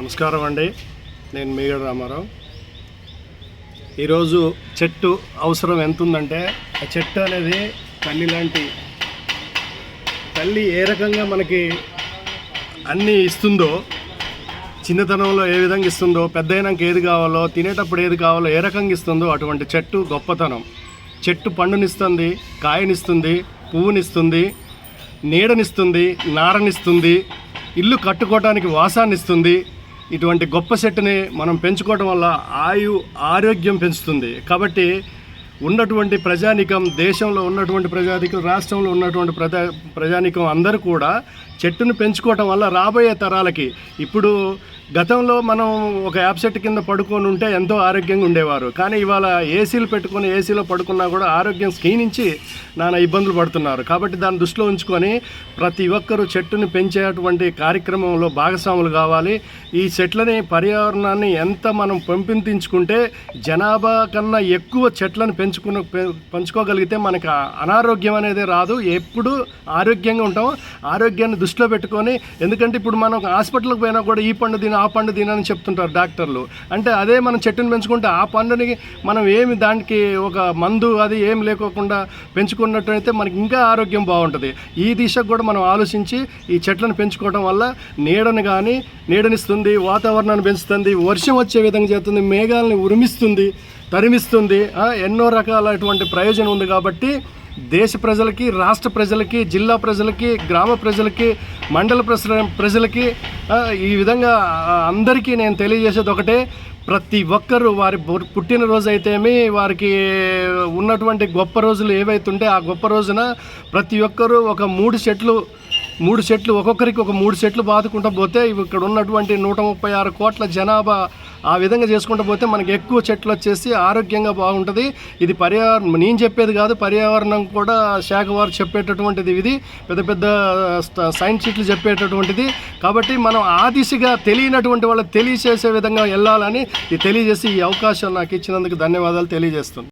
నమస్కారం అండి. నేను మీగడ రామారావు. ఈరోజు చెట్టు అవసరం ఎంత ఉందంటే ఆ చెట్టు అనేది తల్లి లాంటి తల్లి ఏ రకంగా మనకి అన్నీ ఇస్తుందో చిన్నతనంలో ఏ విధంగా ఇస్తుందో పెద్దయినాక ఏది కావాలో తినేటప్పుడు ఏది కావాలో ఏ రకంగా ఇస్తుందో అటువంటి చెట్టు గొప్పతనం. చెట్టు పండునిస్తుంది కాయనిస్తుంది పువ్వునిస్తుంది నీడనిస్తుంది నారనిస్తుంది ఇల్లు కట్టుకోవడానికి వాసాన్నిస్తుంది ఇటువంటి గొప్ప చెట్టుని మనం పెంచుకోవడం వల్ల ఆయు ఆరోగ్యం పెంచుతుంది. కాబట్టి ఉన్నటువంటి ప్రజానికం దేశంలో ఉన్నటువంటి ప్రజానికం రాష్ట్రంలో ఉన్నటువంటి ప్రజా ప్రజానికం అందరూ కూడా చెట్టును పెంచుకోవటం వల్ల రాబోయే తరాలకి ఇప్పుడు గతంలో మనం ఒక యాప్ సెట్ కింద పడుకొని ఉంటే ఎంతో ఆరోగ్యంగా ఉండేవారు. కానీ ఇవాళ ఏసీలు పెట్టుకొని ఏసీలో పడుకున్నా కూడా ఆరోగ్యం క్షీణించి నానా ఇబ్బందులు పడుతున్నారు. కాబట్టి దాన్ని దృష్టిలో ఉంచుకొని ప్రతి ఒక్కరూ చెట్టుని పెంచేటువంటి కార్యక్రమంలో భాగస్వాములు కావాలి. ఈ చెట్లని పర్యావరణాన్ని ఎంత మనం పెంపొందించుకుంటే జనాభా కన్నా ఎక్కువ చెట్లను పెంచుకున్న పెంచుకోగలిగితే మనకు అనారోగ్యం అనేది రాదు. ఎప్పుడు ఆరోగ్యంగా ఉంటాం. ఆరోగ్యాన్ని దృష్టిలో పెట్టుకొని ఎందుకంటే ఇప్పుడు మనం హాస్పిటల్కి పోయినా కూడా ఈ పండు దీని ఆ పండు తినని చెప్తుంటారు డాక్టర్లు. అంటే అదే మనం చెట్టుని పెంచుకుంటే ఆ పండుని మనం ఏమి దానికి ఒక మందు అది ఏం లేకోకుండా పెంచుకున్నట్టయితే మనకి ఇంకా ఆరోగ్యం బాగుంటుంది. ఈ దిశకు కూడా మనం ఆలోచించి ఈ చెట్లను పెంచుకోవడం వల్ల నీడని కానీ నీడనిస్తుంది వాతావరణాన్ని పెంచుతుంది వర్షం వచ్చే విధంగా చేస్తుంది మేఘాలని ఉరిమిస్తుంది తరిమిస్తుంది ఎన్నో రకాలైనటువంటి ప్రయోజనం ఉంది కాబట్టి దేశ ప్రజలకి రాష్ట్ర ప్రజలకి జిల్లా ప్రజలకి గ్రామ ప్రజలకి మండల ప్రజల ప్రజలకి ఈ విధంగా అందరికీ నేను తెలియజేసేది ఒకటే. ప్రతి ఒక్కరూ వారి పుట్టినరోజు అయితేమి వారికి ఉన్నటువంటి గొప్ప రోజులు ఏవైతుంటే ఆ గొప్ప రోజున ప్రతి ఒక్కరూ ఒక మూడు చెట్లు మూడు చెట్లు ఒక్కొక్కరికి ఒక మూడు చెట్లు బాదుకుంటూ పోతే ఇక్కడ ఉన్నటువంటి నూట ముప్పై ఆరు కోట్ల జనాభా ఆ విధంగా చేసుకుంటూ పోతే మనకి ఎక్కువ చెట్లు వచ్చేసి ఆరోగ్యంగా బాగుంటుంది. ఇది పర్యావరణం నేను చెప్పేది కాదు పర్యావరణం కూడా శాఖ వారు చెప్పేటటువంటిది ఇది. పెద్ద పెద్ద సైంటిస్టులు సైన్స్ చెప్పేటటువంటిది. కాబట్టి మనం ఆ దిశగా తెలియనటువంటి వాళ్ళకి తెలియచేసే విధంగా వెళ్ళాలని ఇది తెలియజేసి ఈ అవకాశం నాకు ఇచ్చినందుకు ధన్యవాదాలు తెలియజేస్తుంది